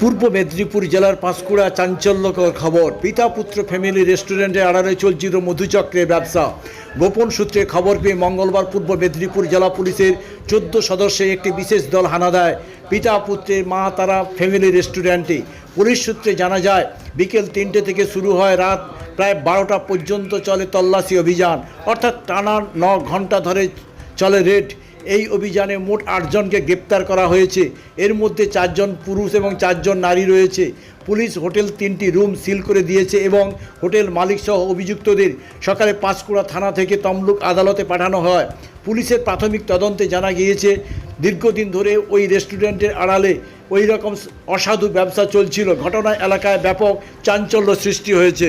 পূর্ব মেদিনীপুর জেলার পাঁশকুড়া চাঞ্চল্যকর খবর। পিতা পুত্র ফ্যামিলি রেস্টুরেন্টে আড়ালে চলছিল মধুচক্রের ব্যবসা। গোপন সূত্রে খবর পেয়ে মঙ্গলবার পূর্ব মেদিনীপুর জেলা পুলিশের চোদ্দ সদস্যের একটি বিশেষ দল হানা দেয়। পিতা পুত্রের মা, তারা ফ্যামিলি রেস্টুরেন্টে। পুলিশ সূত্রে জানা যায়, বিকেল তিনটে থেকে শুরু হয় রাত প্রায় বারোটা পর্যন্ত চলে তল্লাশি অভিযান। অর্থাৎ টানা ন ঘণ্টা ধরে চলে রেড এই অভিযানে মোট আটজনকে গ্রেপ্তার করা হয়েছে। এর মধ্যে চারজন পুরুষ এবং চারজন নারী রয়েছে। পুলিশ হোটেল তিনটি রুম সিল করে দিয়েছে এবং হোটেল মালিকসহ অভিযুক্তদের সকালে পাঁশকুড়া থানা থেকে তমলুক আদালতে পাঠানো হয়। পুলিশের প্রাথমিক তদন্তে জানা গিয়েছে, দীর্ঘদিন ধরে ওই রেস্টুরেন্টের আড়ালে ওই রকম অসাধু ব্যবসা চলছিল। ঘটনায় এলাকায় ব্যাপক চাঞ্চল্য সৃষ্টি হয়েছে।